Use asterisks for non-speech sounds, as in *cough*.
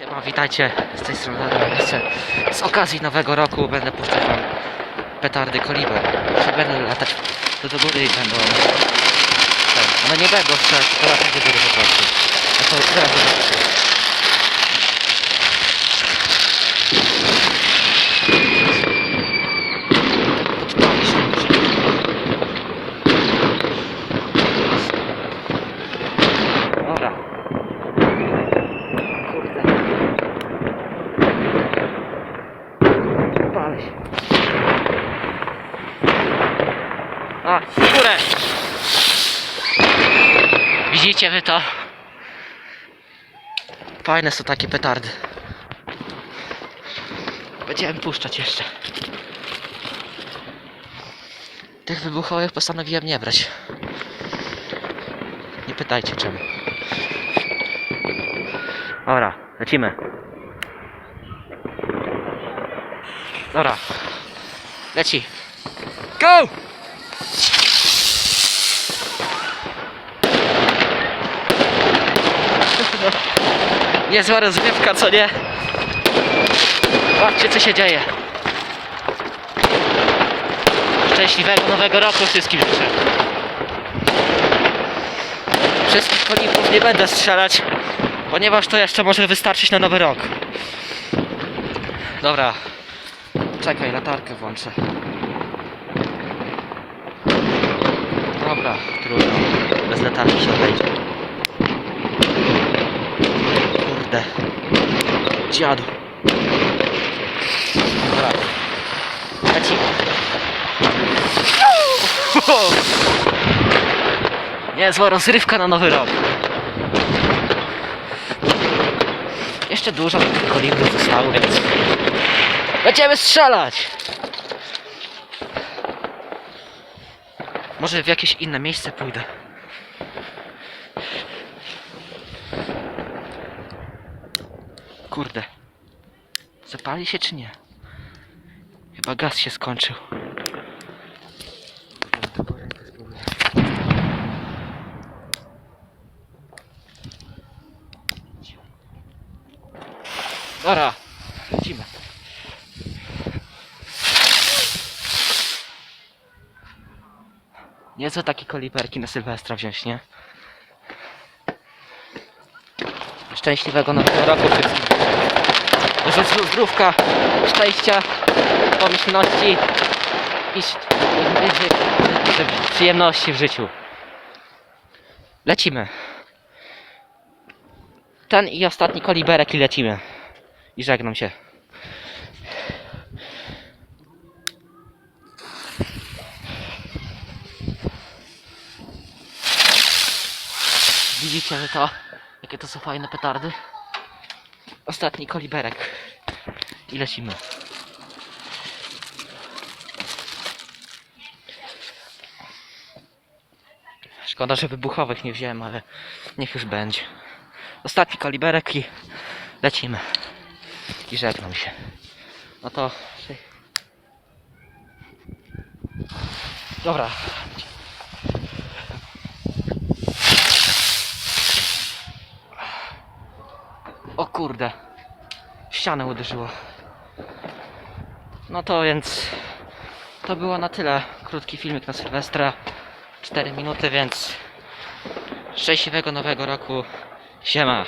Siema, witajcie z tej strony. Jeszcze z okazji nowego roku będę puszczać wam petardy koliber. Czy będę latać do, do góry i będą... Tak, one nie będą strzelać, tylko latać do góry po prostu. No to teraz... Podpali się. Dobra. Kurde. Palę się. A, w górę! Widzicie wy to? Fajne są takie petardy. Będziemy puszczać jeszcze. Tych wybuchowych postanowiłem nie brać. Nie pytajcie czemu. Dobra, lecimy. Dobra. Leci. Go! *laughs* Niezła rozgrywka, co nie? Patrzcie, co się dzieje. Szczęśliwego nowego roku wszystkim życzę. Wszystkich koników nie będę strzelać, ponieważ to jeszcze może wystarczyć na nowy rok. Dobra. Czekaj, latarkę włączę. Dobra, trudno. Bez latarki się obejdzie. Kurde. Dziadu. Dobra. Lecimy. *laughs* Niezła rozrywka na nowy rok. Jeszcze dużo tych kolibrów zostało, więc... Będziemy strzelać! Może w jakieś inne miejsce pójdę. Kurde. Zapali się czy nie? Chyba gaz się skończył. Dobra, lecimy. Nie co takie koliperki na Sylwestra wziąć, nie? Szczęśliwego nowego roku wszystkim. Zdrówka, szczęścia, pomyślności i, i przyjemności w życiu. Lecimy. Ten i ostatni koliberek i lecimy. I żegnam się. Widzicie wy to? Jakie to są fajne petardy? Ostatni koliberek. I lecimy. Szkoda, że wybuchowych nie wziąłem, ale niech już będzie. Ostatni kaliberek i lecimy. I żegnam się. No to... Dobra. O kurde. W ścianę uderzyło. No to więc... To było na tyle. Krótki filmik na Sylwestra. 4 minuty, więc... Szczęśliwego nowego roku. Siema.